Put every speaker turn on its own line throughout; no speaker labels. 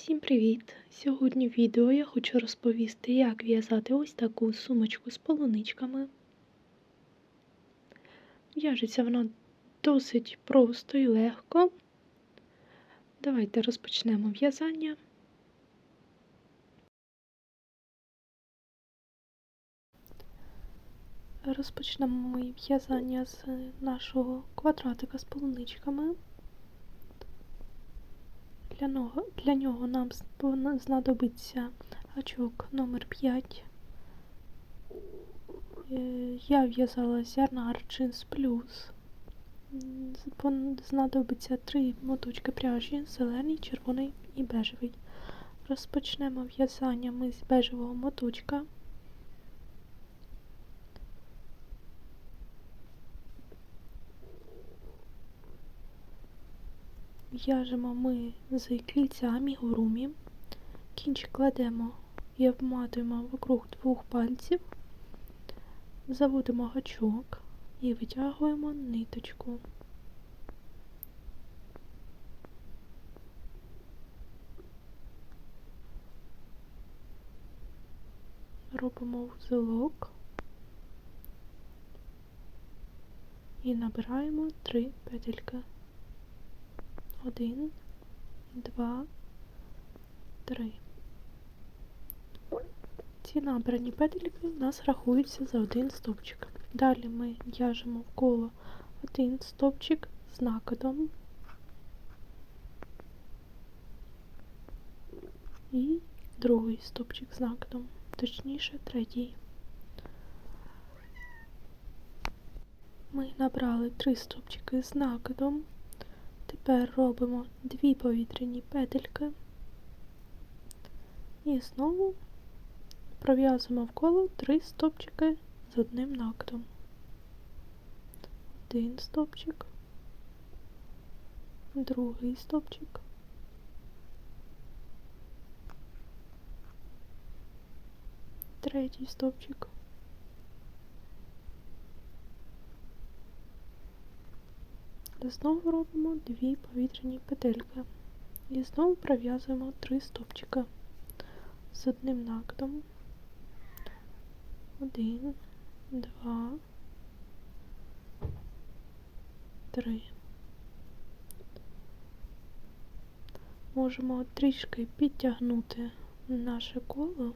Всім привіт! Сьогодні в відео я хочу розповісти, як в'язати ось таку сумочку з полуничками. В'яжеться вона досить просто і легко. Давайте розпочнемо в'язання. Розпочнемо ми в'язання з нашого квадратика з полуничками. Для нього, для нього нам знадобиться гачок номер 5. Я в'язала зерна Archins Plus. Знадобиться три моточки пряжі, зелений, червоний і бежевий. Розпочнемо в'язання ми з бежевого моточка. В'яжемо ми з кільця амігурумі, кінчик кладемо і обматуємо вокруг двох пальців, заводимо гачок і витягуємо ниточку. Робимо вузелок і набираємо три петельки. Один, два, три. Ці набрані петельки у нас рахуються за один стовпчик. Далі ми в'яжемо в коло один стовпчик з накидом і другий стовпчик з накидом, точніше третій. Ми набрали три стовпчики з накидом. Тепер робимо дві повітряні петельки і знову пров'язуємо коло три стопчики з одним накидом. Один стопчик, другий стопчик, третій стопчик. Знову робимо дві повітряні петельки і знову пров'язуємо три стопчика з одним накидом. Один, два, три. Можемо трішки підтягнути наше коло,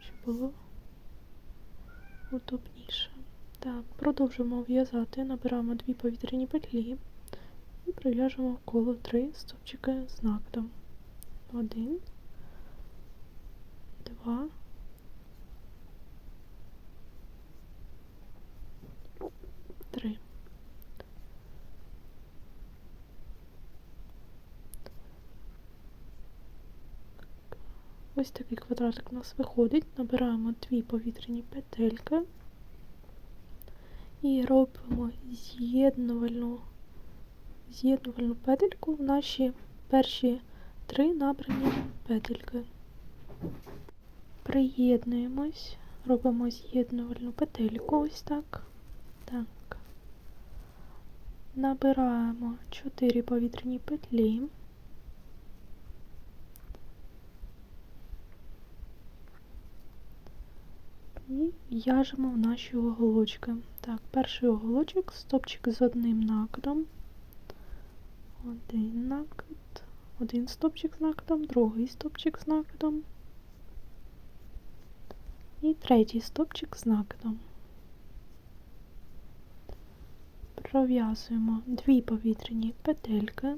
щоб було удобніше. Так, продовжуємо в'язати, набираємо дві повітряні петлі і прив'яжемо коло три стовпчики з накидом. Один, два, три. Ось такий квадратик у нас виходить, набираємо дві повітряні петельки і робимо з'єднувальну з'єднувальну петельку в наші перші три набрані петельки. Приєднуємось, робимо з'єднувальну петельку ось так. Так. Набираємо 4 повітряні петлі. І в'яжемо в наші оголочки. Так, перший оголочок, стопчик з одним накидом. Один накид, один стопчик з накидом, другий стопчик з накидом. І третій стопчик з накидом. Пров'язуємо дві повітряні петельки.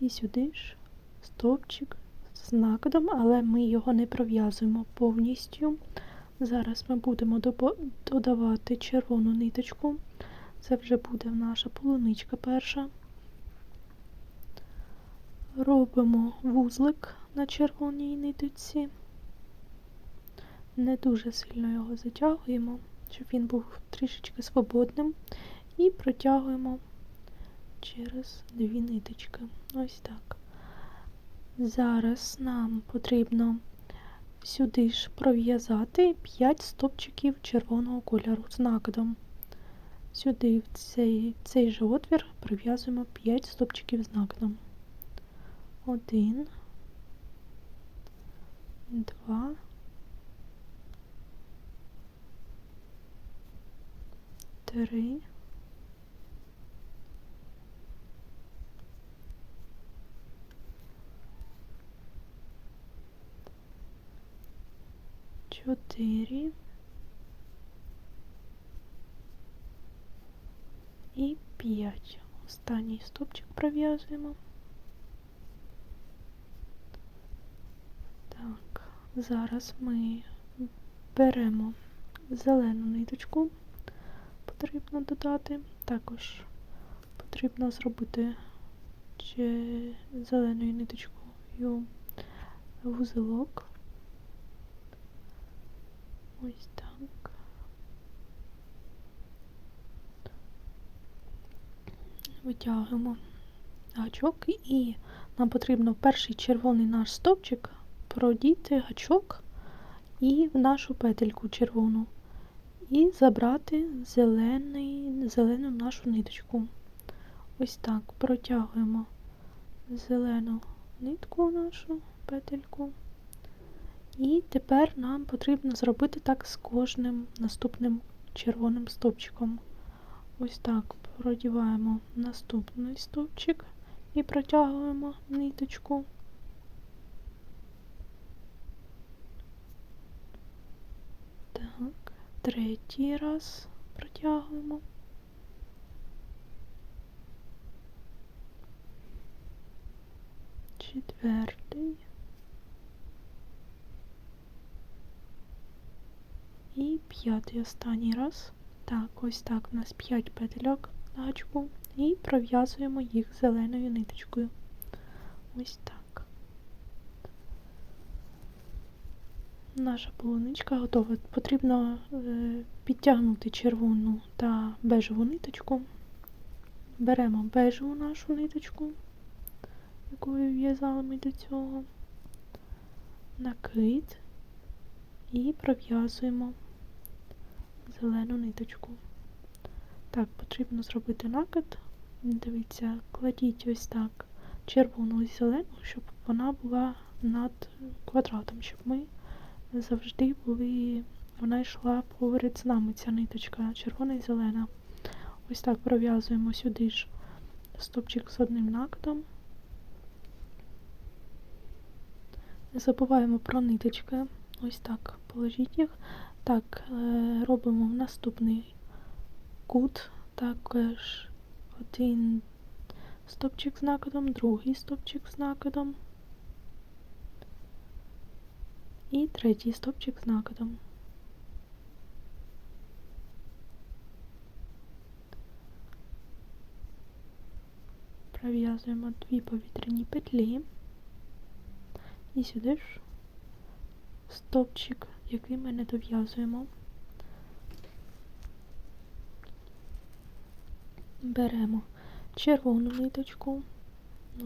І сюди ж стовпчик з накидом, але ми його не пров'язуємо повністю. Зараз ми будемо додавати червону ниточку. Це вже буде наша полуничка перша. Робимо вузлик на червоній ниточці. Не дуже сильно його затягуємо, щоб він був трішечки свободним. І протягуємо через дві ниточки. Ось так. Зараз нам потрібно сюди ж пров'язати 5 стопчиків червоного кольору з накидом. Сюди, в цей, цей же отвір, прив'язуємо 5 стопчиків з накидом. Один, два, три, чотири і п'ять. Останній стопчик пров'язуємо. Так, зараз ми беремо зелену ниточку, потрібно додати. Також потрібно зробити зеленою ниточкою вузелок. Ось так. Витягуємо гачок і нам потрібно перший червоний наш стовпчик продіти гачок і в нашу петельку червону. І забрати зелений, зелену нашу ниточку. Ось так протягуємо зелену нитку нашу петельку. І тепер нам потрібно зробити так з кожним наступним червоним стовпчиком. Ось так продіваємо наступний стовпчик і протягуємо ниточку. Так, третій раз протягуємо. Четвертий. І п'ятий останній раз. Так, ось так у нас 5 петельок на гачку і пров'язуємо їх зеленою ниточкою. Ось так. Наша полуничка готова. Потрібно е, підтягнути червону та бежеву ниточку. Беремо бежеву нашу ниточку, якою в'язали ми до цього, накид і пров'язуємо зелену ниточку. Так, потрібно зробити накид. Дивіться, кладіть ось так червону і зелену, щоб вона була над квадратом, щоб ми завжди були, вона йшла поряд з нами ця ниточка, червона і зелена. Ось так пров'язуємо сюди ж стопчик з одним накидом. Не забуваємо про ниточки. Ось так положіть їх. Так, е, робимо наступний кут, також один стопчик з накидом, другий стопчик з накидом. І третій стопчик з накидом. Пров'язуємо дві повітряні петлі. І сюди ж стопчик, який ми не дов'язуємо. Беремо червону ниточку,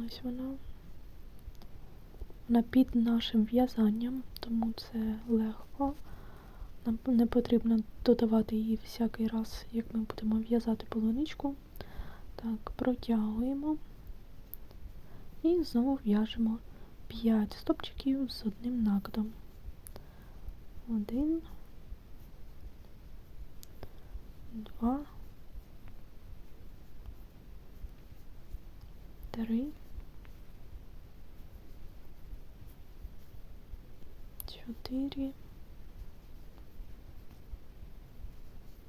ось вона. Вона під нашим в'язанням, тому це легко. Нам не потрібно додавати її всякий раз, як ми будемо в'язати полуничку. Так, протягуємо і знову в'яжемо 5 стопчиків з одним накидом. Один, два, три, чотири,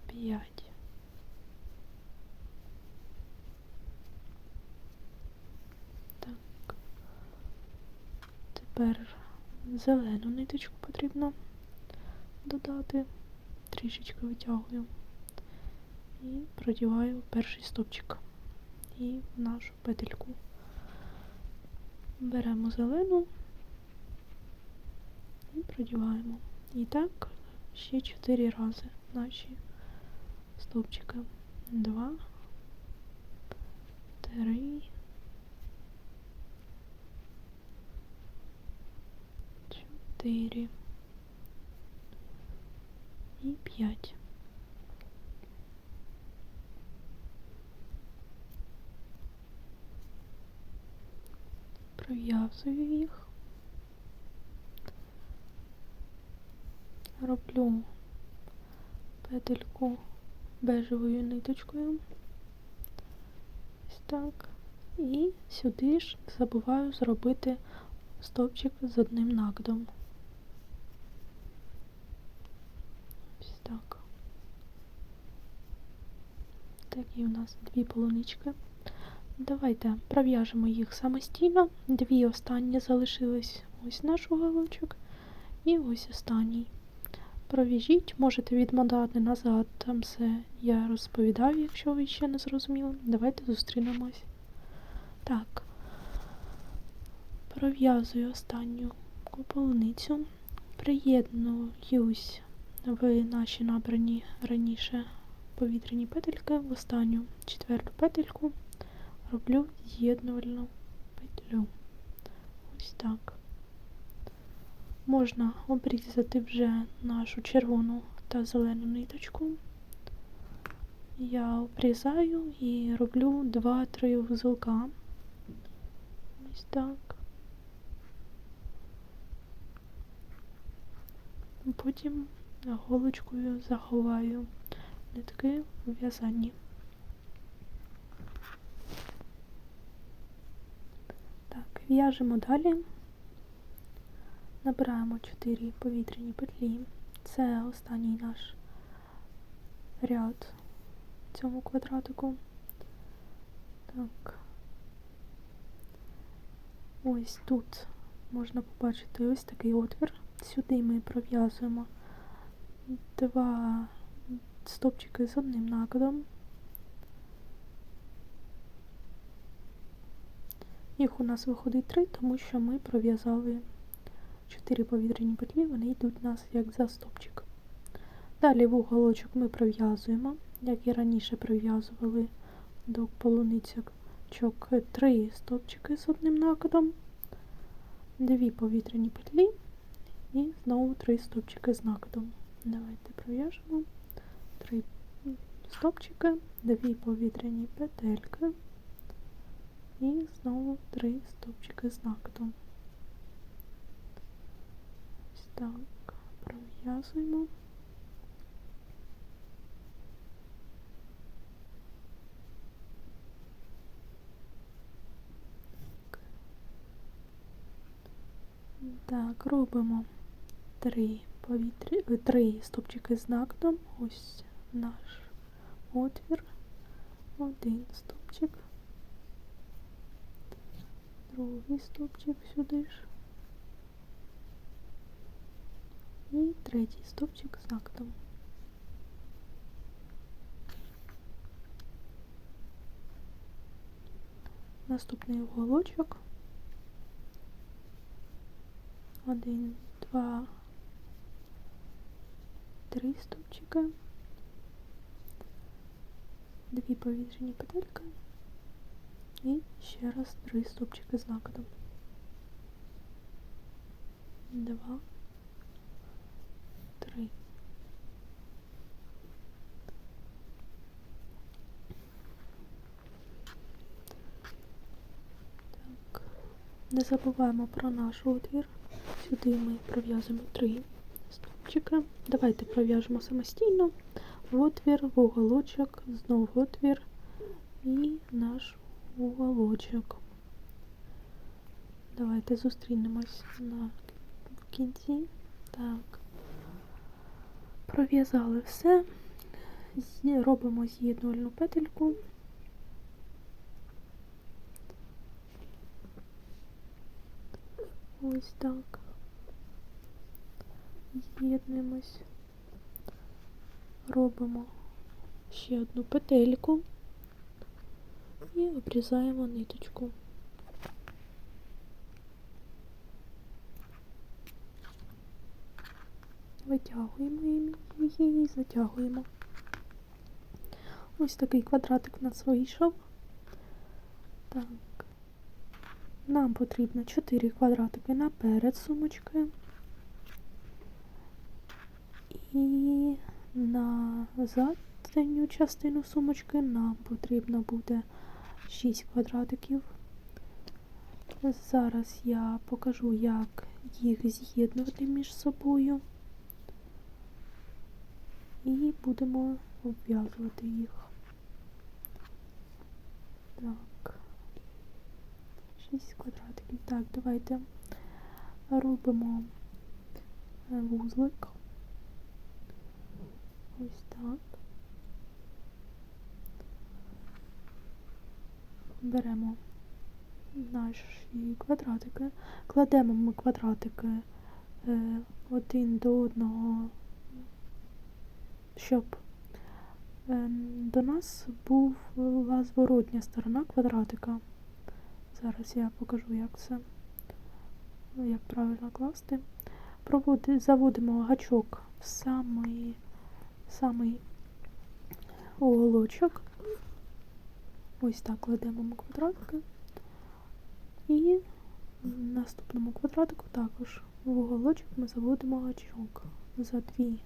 п'ять. Тепер зелену ниточку потрібно додати, трішечки витягую. І продіваю перший стопчик. І в нашу петельку. Беремо зелену. І продіваємо. І так ще 4 рази наші стовпчики. Два, три, чотири і п'ять. Прив'язую їх. Роблю петельку бежевою ниточкою. Ось так. І сюди ж забуваю зробити стовпчик з одним накидом. Ось так. Такі у нас дві полунички. Давайте пров'яжемо їх самостійно. Дві останні залишились ось наш уголочок. І ось останній. Пров'яжіть, можете відмотати назад, там все я розповідаю, якщо ви ще не зрозуміли. Давайте зустрінемось. Так, пров'язую останню полуницю, приєднуюсь в наші набрані раніше повітряні петельки в останню четверту петельку роблю з'єднувальну петлю. Ось так. Можна обрізати вже нашу червону та зелену ниточку. Я обрізаю і роблю 2-3 вузелка. Ось так. Потім голочкою заховаю нитки у в'язанні. Так, в'яжемо далі. Набираємо 4 повітряні петлі. Це останній наш ряд в цьому квадратику. Так. Ось тут можна побачити ось такий отвір. Сюди ми пров'язуємо два стопчики з одним накидом. Їх у нас виходить три, тому що ми пров'язали 4 повітряні петлі, вони йдуть у нас як за стопчик. Далі в уголочок ми пров'язуємо, як і раніше пров'язували до полуницьок 3 стопчики з одним накидом, 2 повітряні петлі і знову 3 стопчики з накидом. Давайте пров'яжемо 3 стопчики, 2 повітряні петельки і знову 3 стопчики з накидом. Ось так, пров'язуємо. Так, робимо три повітря, е, три стопчики з накидом. Ось наш отвір. Один стопчик. Другий стопчик сюди ж. І третій стопчик з накидом. Наступний уголочок. Один, два, три стопчика, дві повітряні петельки і ще раз три стопчики з накидом. Два, три. Так, не забуваємо про наш отвір. Сюди ми пров'язуємо три стопчика. Давайте пров'яжемо самостійно в отвір, в уголочок, знову в отвір і наш уголочок. Давайте зустрінемось на кінці. Так, пров'язали все, робимо з'єднувальну петельку. Ось так. З'єднуємось. Робимо ще одну петельку і обрізаємо ниточку. Витягуємо її і затягуємо. Ось такий квадратик нас вийшов. Так. Нам потрібно 4 квадратики наперед сумочки. І на задню частину сумочки нам потрібно буде 6 квадратиків. Зараз я покажу, як їх з'єднувати між собою. І будемо обв'язувати їх. Так. 6 квадратиків. Так, давайте робимо вузлик. Ось так. Беремо наші квадратики, кладемо ми квадратики е, один до одного, щоб е, до нас була зворотня сторона квадратика. Зараз я покажу, як це, як правильно класти. Проводи, заводимо гачок в самий, самий уголочок. Ось так кладемо квадратики. І в наступному квадратику також в уголочок ми заводимо гачок за дві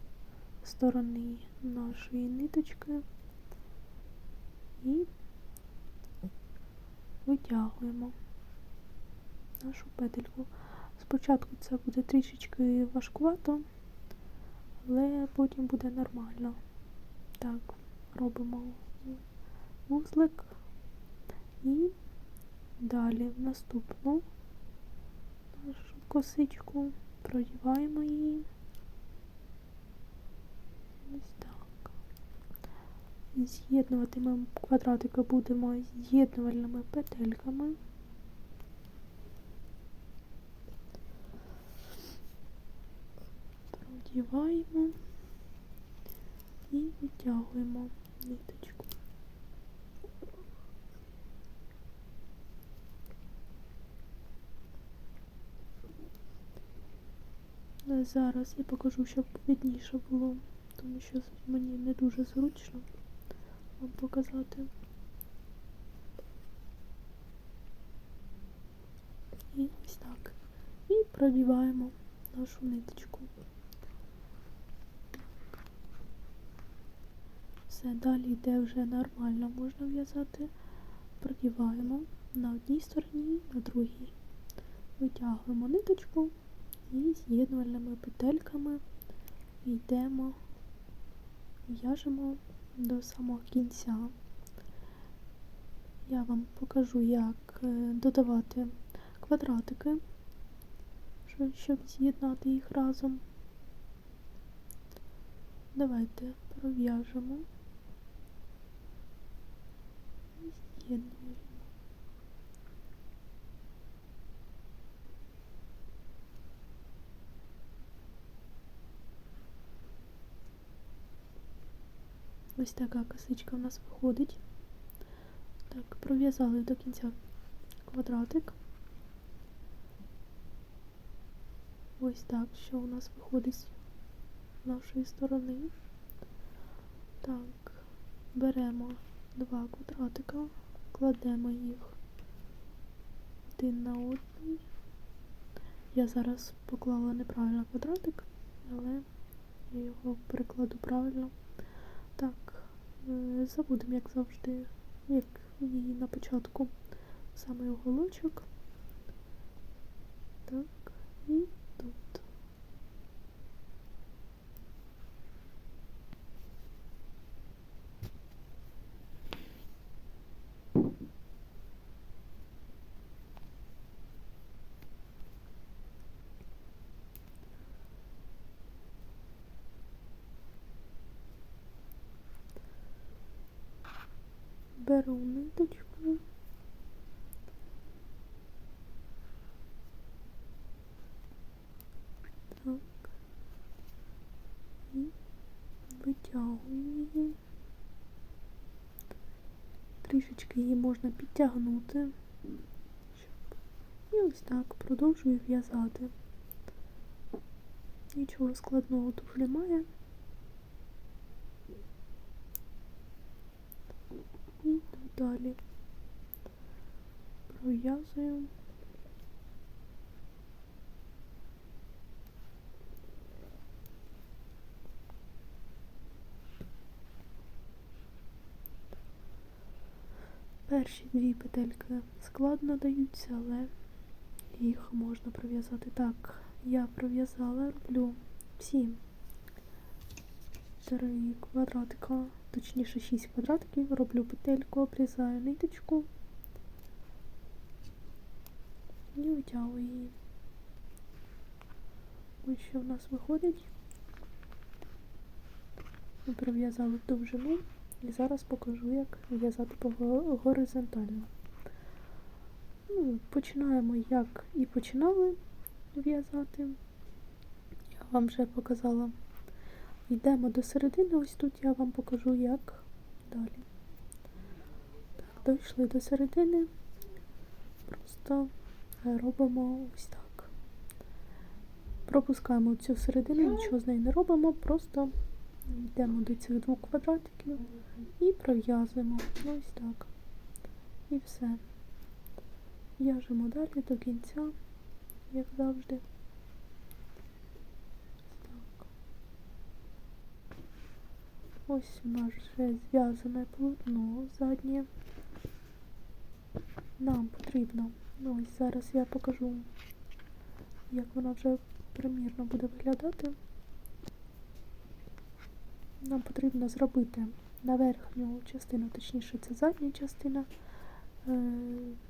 сторони нашої ниточки і витягуємо нашу петельку. Спочатку це буде трішечки важкувато, але потім буде нормально. Так, робимо вузлик і далі в наступну нашу косичку продіваємо її. Ось так. З'єднувати ми квадратики будемо з'єднувальними петельками. Продіваємо і витягуємо ниточку. Зараз я покажу, щоб видніше було, тому що мені не дуже зручно вам показати. І ось так. І продіваємо нашу ниточку. Все, далі йде вже нормально, можна в'язати. Продіваємо на одній стороні, на другій. Витягуємо ниточку і з'єднувальними петельками йдемо, в'яжемо до самого кінця. Я вам покажу, як е, додавати квадратики, щоб з'єднати їх разом. Давайте пров'яжемо і. Ось така косичка у нас виходить. Так, пров'язали до кінця квадратик. Ось так, що у нас виходить з нашої сторони. Так, беремо два квадратика, кладемо їх один на один. Я зараз поклала неправильно квадратик, але я його перекладу правильно. Так, е, забудемо, як завжди, як і на початку, саме уголочок. Так, і тут. Беру ниточку. Так. І витягую. Трішечки її можна підтягнути. І ось так продовжую в'язати. Нічого складного тут немає. І йду далі пров'язую. Перші дві петельки складно даються, але їх можна пров'язати. Так, я пров'язала, роблю всі три квадратика, точніше 6 квадратиків, роблю петельку, обрізаю ниточку і витягую її. Ось що в нас виходить. Ми прив'язали довжину і зараз покажу, як в'язати горизонтально. Ну, починаємо, як і починали в'язати. Я вам вже показала. Йдемо до середини, ось тут я вам покажу, як далі. Так, дійшли до середини. Просто робимо ось так. Пропускаємо цю середину, нічого з нею не робимо, просто йдемо до цих двох квадратиків і пров'язуємо. Ось так. І все. В'яжемо далі до кінця, як завжди. Ось у нас вже зв'язане полотно заднє. Нам потрібно, ну ось зараз я покажу, як воно вже примірно буде виглядати. Нам потрібно зробити на верхню частину, точніше це задня частина, е,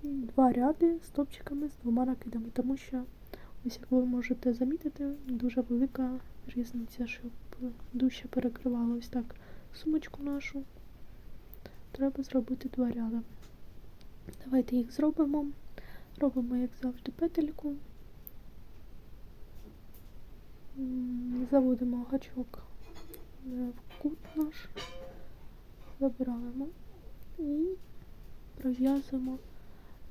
два ряди стопчиками з двома накидами, тому що, ось як ви можете замітити, дуже велика різниця, щоб дужче перекривало ось так сумочку нашу. Треба зробити два ряди. Давайте їх зробимо. Робимо, як завжди, петельку. Заводимо гачок в кут наш, забираємо і пров'язуємо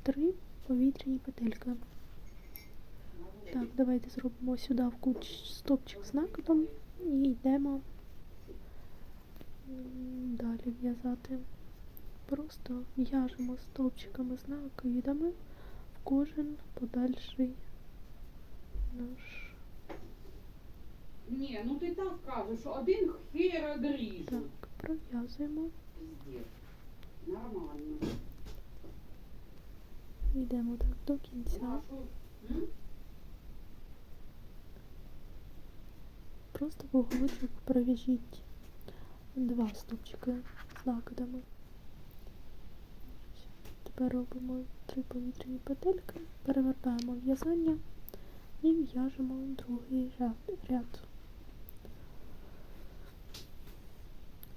три повітряні петельки. Так, давайте зробимо сюди в кут стопчик з накидом і йдемо далі в'язати. Просто в'яжемо стовпчиками з накидами в кожен подальший наш.
Ні, ну ти так кажеш, один хер одріжу.
Так, пров'язуємо.
Нормально.
Йдемо так до кінця. Просто вугличок пров'яжіть два стовпчики з накидами. Тепер робимо три повітряні петельки, перевертаємо в'язання і в'яжемо другий ряд.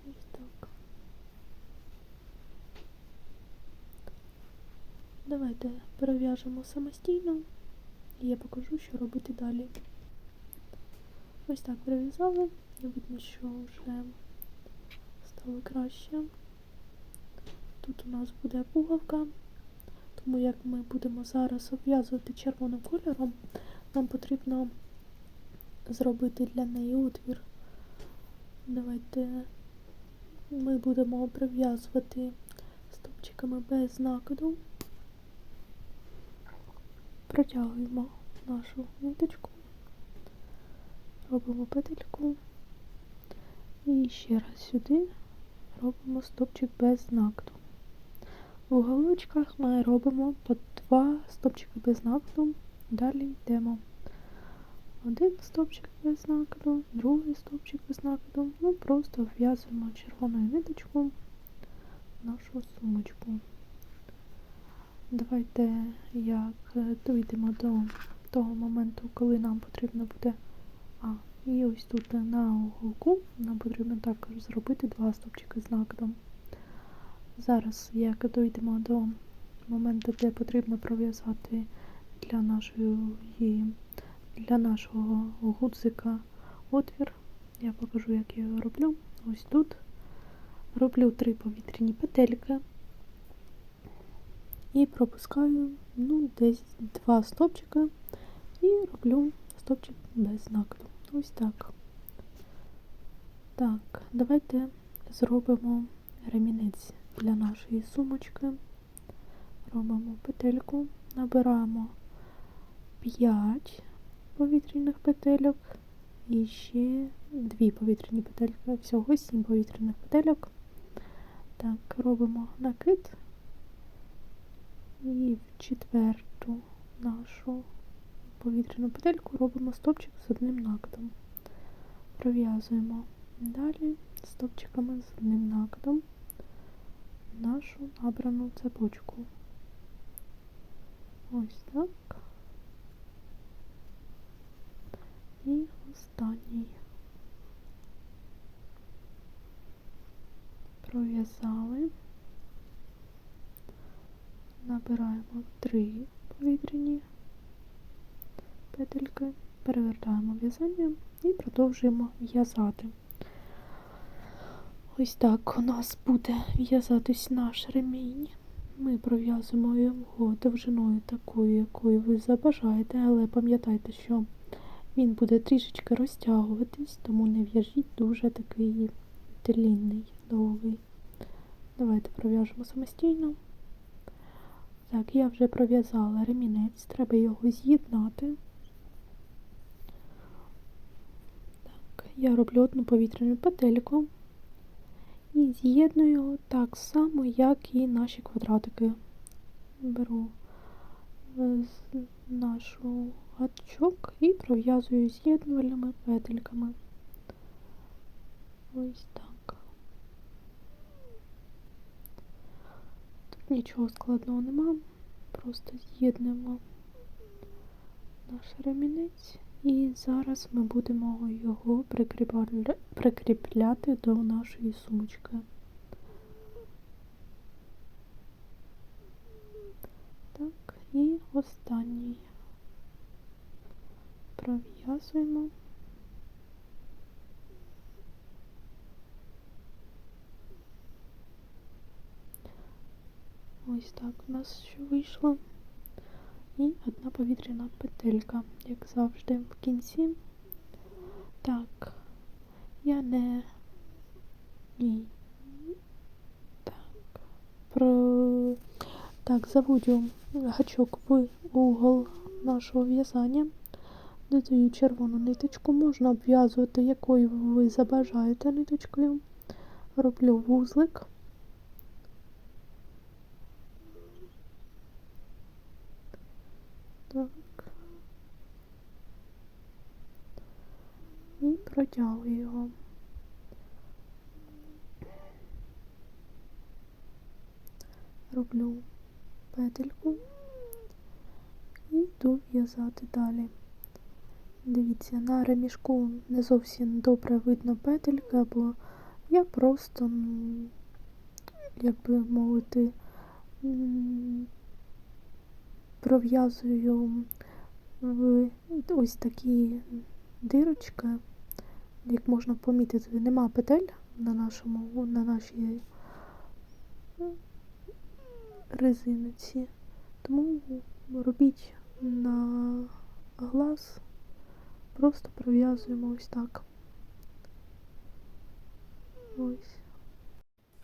Ось. Давайте перев'яжемо самостійно і я покажу, що робити далі. Ось так перев'язали. Видно, що вже стало краще. Тут у нас буде пуговка, тому як ми будемо зараз обв'язувати червоним кольором, нам потрібно зробити для неї отвір. Давайте ми будемо прив'язувати стопчиками без накиду. Протягуємо нашу ниточку. Робимо петельку і ще раз сюди робимо стопчик без накиду. В уголочках ми робимо по два стопчики без накиду, далі йдемо. Один стопчик без накиду, другий стопчик без накиду. Ну просто вв'язуємо червоною ниточкою в нашу сумочку. Давайте як е, дійдемо до того моменту, коли нам потрібно буде і ось тут на уголку нам потрібно також зробити два стопчики з накидом. Зараз, як дійдемо до моменту, де потрібно пров'язати для нашої для нашого гудзика отвір, я покажу, як я його роблю. Ось тут роблю три повітряні петельки і пропускаю ну, десь два стопчики і роблю стопчик без накиду. Ось так. Так, давайте зробимо ремінець для нашої сумочки. Робимо петельку, набираємо 5 повітряних петельок і ще 2 повітряні петельки, всього 7 повітряних петельок. Так, робимо накид і в четверту нашу повітряну петельку робимо стопчик з одним накидом. Пров'язуємо далі стопчиками з одним накидом нашу набрану цепочку. Ось так. І останній. Пров'язали. Набираємо три повітряні петельки, перевертаємо в'язання і продовжуємо в'язати. Ось так у нас буде в'язатись наш ремінь. Ми пров'язуємо його довжиною такою, якою ви забажаєте, але пам'ятайте, що він буде трішечки розтягуватись, тому не в'яжіть дуже такий длінний, довгий. Давайте пров'яжемо самостійно. Так, я вже пров'язала ремінець, треба його з'єднати. Так, я роблю одну повітряну петельку і з'єдную його так само, як і наші квадратики. Беру е, нашу гачок і пров'язую з'єднувальними петельками. Ось так. Тут нічого складного нема, просто з'єднуємо наш ремінець і зараз ми будемо його прикріпля- прикріпляти до нашої сумочки. Так, і останній пров'язуємо. Ось так у нас що вийшло. І одна повітряна петелька, як завжди, в кінці. Так, я не. Ні. Так. Про... Так, заводю гачок в угол нашого в'язання. Додаю червону ниточку, можна обв'язувати якою ви забажаєте ниточкою. Роблю вузлик. Так. І його. Роблю петельку і йду в'язати далі. Дивіться, на ремішку не зовсім добре видно петелька, бо я просто, як би мовити, пров'язую в ось такі дирочки, як можна помітити, нема петель на нашому, на нашій резиниці. Тому робіть на глаз, просто пров'язуємо ось так. Ось.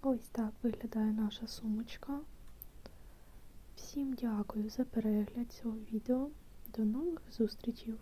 Ось так виглядає наша сумочка. Всім дякую за перегляд цього відео. До нових зустрічей!